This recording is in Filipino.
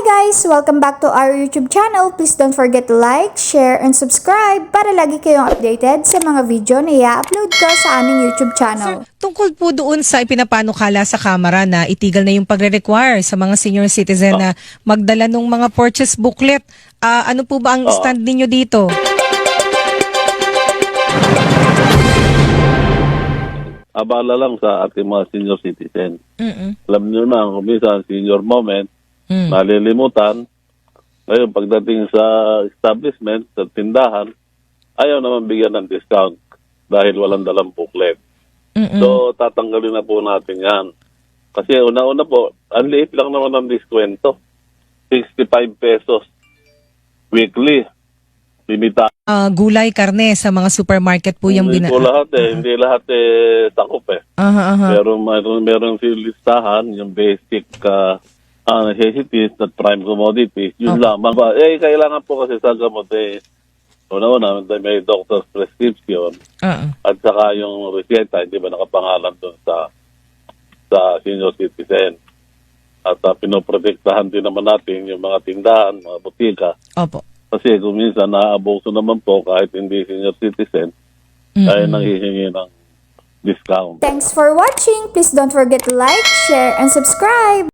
guys! Welcome back to our YouTube channel. Please don't forget to like, share, and subscribe para lagi kayong updated sa mga video na i-upload ko sa aming YouTube Sir, channel. tungkol po doon sa ipinapanukala sa Kamara na itigil na yung pagre-require sa mga senior citizen na magdala ng mga purchase booklet, ah, ano po ba ang stand ninyo dito? abala lang sa ating mga senior citizen. Mm-mm. Alam niyo na, kung minsan senior moment, Mm. nalilimutan. Ngayon, pagdating sa establishment, sa tindahan, ayaw naman bigyan ng discount dahil walang dalang booklet. Mm-mm. So, tatanggalin na po natin yan. Kasi una-una po, ang liit lang naman ang diskwento. 65 pesos weekly. Limita. Ah, gulay, karne sa mga supermarket po yung hindi bina... po lahat eh. Hindi lahat eh sakop eh. Aha, aha. Pero mayroon, meron silang listahan, yung basic uh, uh, necessities at prime commodities. Yun Okay. lamang ba? Eh, kailangan po kasi sa gamot eh, una-una, may doctor's prescription Ah, at saka yung reseta, hindi ba nakapangalan doon sa sa senior citizen. At uh, pinoprotektahan din naman natin yung mga tindahan, mga butika. opo. Kasi kung minsan naaabuso naman po kahit hindi senior citizen, ay nanghihingi ng discount. Thanks for watching. Please don't forget to like, share, and subscribe.